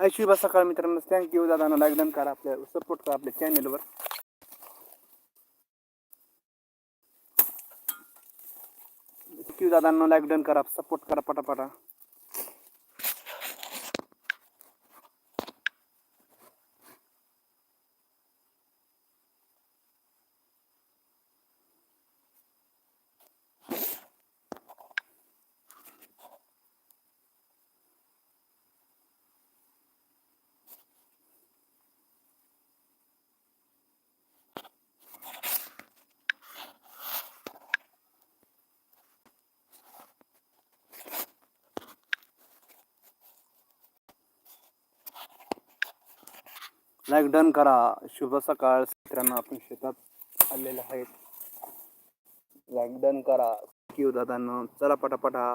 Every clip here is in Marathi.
हाय शुभ सकाळ मित्रांनो. थँक्यू दादा लाईक डन करा आपल्या सपोर्ट करा आपल्या चॅनेलवर थँक्यू दादांना लाईक डन करा सपोर्ट करा पटापटा. लाईक डन करा. शुभ सकाळ. मित्रांनो आपण शेतात आलेले आहेत. लाईक डन करा. क्यू दादांना. चला पटापटा.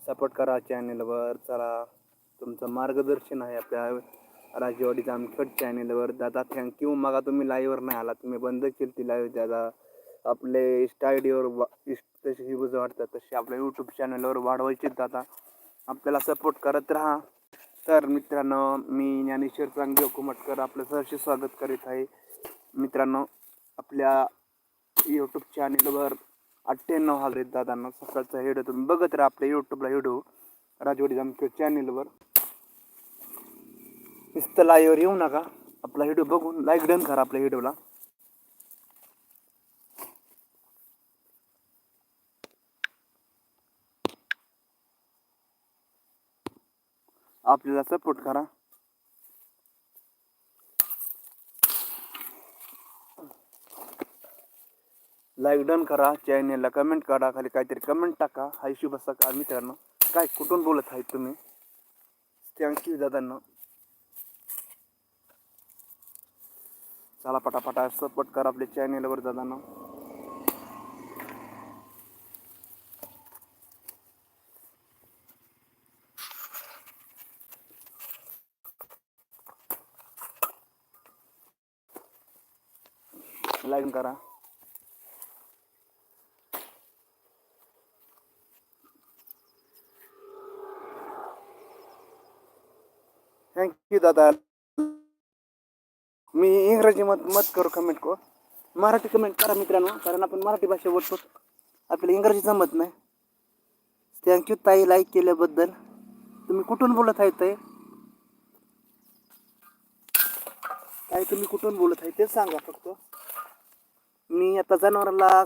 सपोर्ट करा चॅनेलवर चला. तुमचं मार्गदर्शन आहे आपल्या राजवाडी जामखेड चॅनेलवर दादा थँक्यू मागा तुम्ही लाईव्हवर नाही आला तुम्ही बंद केली ती लाईव्ह दादा. आपले इन्स्टा आय डीवर तशी व्ह्यूज वाढतात तसे आपल्या यूट्यूब चॅनलवर वाढवायचे दादा. आपल्याला सपोर्ट करत राहा. तर मित्रांनो मी ज्ञानेश्वर चांगदेव कुमटकर आपलं सहर्ष स्वागत करीत आहे. मित्रांनो आपल्या यूट्यूब चॅनेलवर अठ्ठ्याण्णव हजार दादांना सकाळचा व्हिडिओ तुम्ही बघत राहा आपल्या यूट्यूबला व्हिडिओ राजवाडी जामखेड चॅनेलवर नुसतं लाईव्हवर येऊ नका आपला व्हिडिओ बघून लाईक डन करा आपल्या व्हिडिओला. आपल्याला सपोर्ट करा. लाईक डन करा चॅनेलला कमेंट करा खाली काहीतरी कमेंट टाका. हाय शुभ सकाळ मित्रांनो? काय कुठून बोलत आहे तुम्ही? थँक्यू दादांना. चला पटापटा सपोर्ट करा आपल्या चॅनेलवर दादांना. लाईक करा. थँक्यू दादा. मी इंग्रजी मत मत करू कमेंट को. मराठी कमेंट करा मित्रांनो कारण आपण मराठी भाषा बोलतो. आपल्याला इंग्रजी जमत नाही. थँक्यू ताई लाईक केल्याबद्दल. तुम्ही कुठून बोलत आहे ताई? ताई तुम्ही कुठून बोलत आहे ते सांगा फक्त. मी आता जनावराला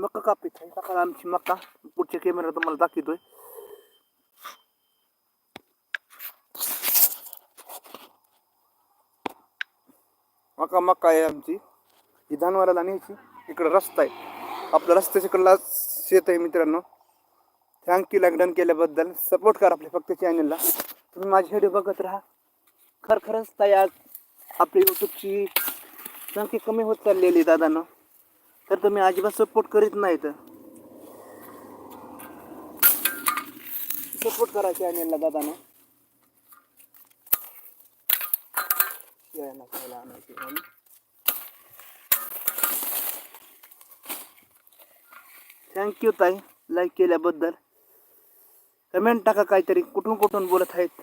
मका कापित आहे. सकाळ आमची मका. पुढच्या कॅमेरा तुम्हाला दाखवतोय. मका मका आहे आमची. ही जनावराला न्यायची. इकडं रस्ता आहे. आपला रस्त्याच्या इकडला शेत आहे मित्रांनो. थँक्यू लॉकडाऊन केल्याबद्दल. सपोर्ट करा आपल्या फक्त चॅनलला तुम्ही माझे व्हिडिओ बघत राहा. खर तयार. आपली आज यूट्यूबची संख्या कमी होत चाललेली दादानं. तर तुम्ही अजिबात सपोर्ट करीत नाही तर सपोर्ट करायची अनिलला दादांनो. शिवाय खायला आणायची थँक्यू ताई. लाईक केल्याबद्दल. कमेंट टाका काहीतरी. कुठून कुठून बोलत आहेत?